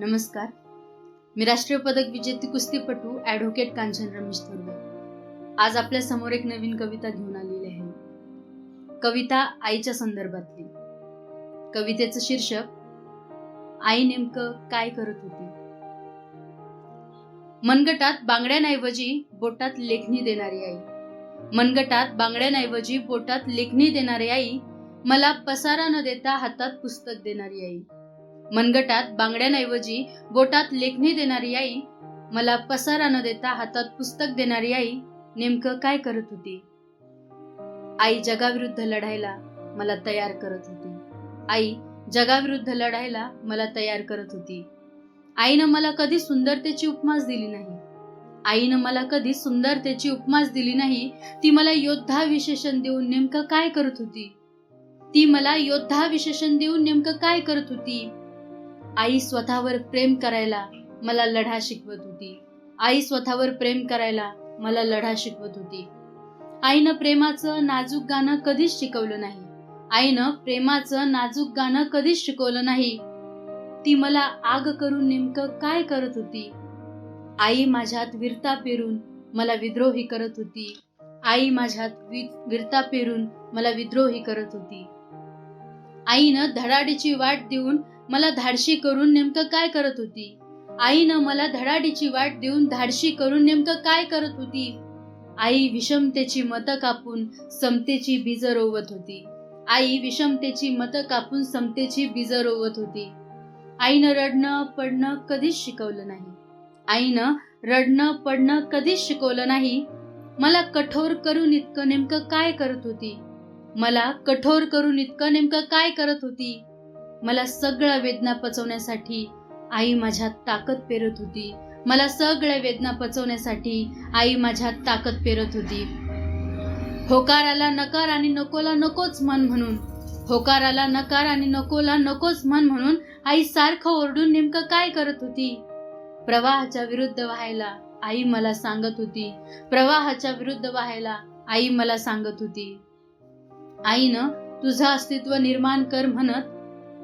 नमस्कार. मी राष्ट्रीय पदक विजेती कुस्तीपटू ॲडव्होकेट कांचन रमेश थोरवे. आज आपल्यासमोर एक नवीन कविता घेऊन आलेली आहे. कविता आईच्या संदर्भातली. कवितेचं शीर्षक आई नेमकं काय करत होती? मनगटात बांगड्यांऐवजी बोटात लेखणी देणारी आई. मनगटात बांगड्यांऐवजी बोटात लेखणी देणारी आई मला पसारा न देता हातात पुस्तक देणारी आई. मनगटात बांगड्यांऐवजी बोटात लेखणी देणारी आई मला पसारा न देता हातात पुस्तक देणारी आई नेमकं काय करत होती? आई जगाविरुद्ध लढायला मला तयार करत होती. आई जगाविरुद्ध लढायला मला तयार करत होती. आईनं मला कधी सुंदरतेची उपमास दिली नाही. आईनं मला कधी सुंदरतेची उपमास दिली नाही. ती मला योद्धा विशेषण देऊन नेमकं काय करत होती? ती मला योद्धा विशेषण देऊन नेमकं काय करत होती? आई स्वतःवर प्रेम करायला मला लढा शिकवत होती. आई स्वतःवर प्रेम करायला मला लढा शिकवत होती. आईनं प्रेमाचं नाजूक गाणं कधीच शिकवलं नाही. आईनं प्रेमाचं नाजूक गाणं कधीच शिकवलं नाही. ती मला आग करून नेमकं काय करत होती? आई माझ्यात वीरता पेरून मला विद्रोही करत होती. आई माझ्यात विरता वीरता पेरून मला विद्रोही करत होती. आईनं धडाडीची वाट देऊन मला धाडशी करून नेमकं काय करत होती? आईनं मला धडाडीची वाट देऊन धाडशी करून नेमकं काय करत होती? आई विषमतेची मतं कापून समतेची बीज रोवत होती. आई विषमतेची मतं कापून समतेची बीज रोवत होती. आईनं रडणं पडणं कधीच शिकवलं नाही. आईनं रडणं पडणं कधीच शिकवलं नाही. मला कठोर करून इतकं नेमकं काय करत होती? मला कठोर करून इतकं नेमकं काय करत होती? मला सगळ्या वेदना पचवण्यासाठी आई माझ्यात ताकद पेरत होती. मला सगळ्या वेदना पचवण्यासाठी आई माझ्यात ताकद पेरत होती. होकाराला नकार आणि नकोला नकोच मन म्हणून. होकाराला नकार आणि नकोला नकोच मन म्हणून आई सारखं ओरडून नेमकं काय करत होती? प्रवाहाच्या विरुद्ध व्हायला आई मला सांगत होती. प्रवाहाच्या विरुद्ध व्हायला आई मला सांगत होती. आईनं तुझं अस्तित्व निर्माण कर म्हणत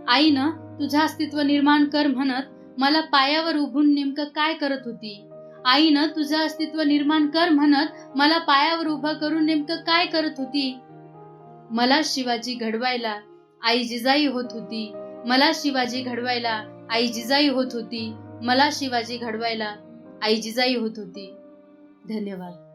आईनं तुझं अस्तित्व निर्माण कर म्हणत मला पायावर उभून नेमकं काय करत होती? आईनं तुझं अस्तित्व निर्माण कर म्हणत मला पायावर उभं करून नेमकं काय करत होती? मला शिवाजी घडवायला आई जिजाई होत होती. मला शिवाजी घडवायला आई जिजाई होत होती. मला शिवाजी घडवायला आई जिजाई होत होती. धन्यवाद.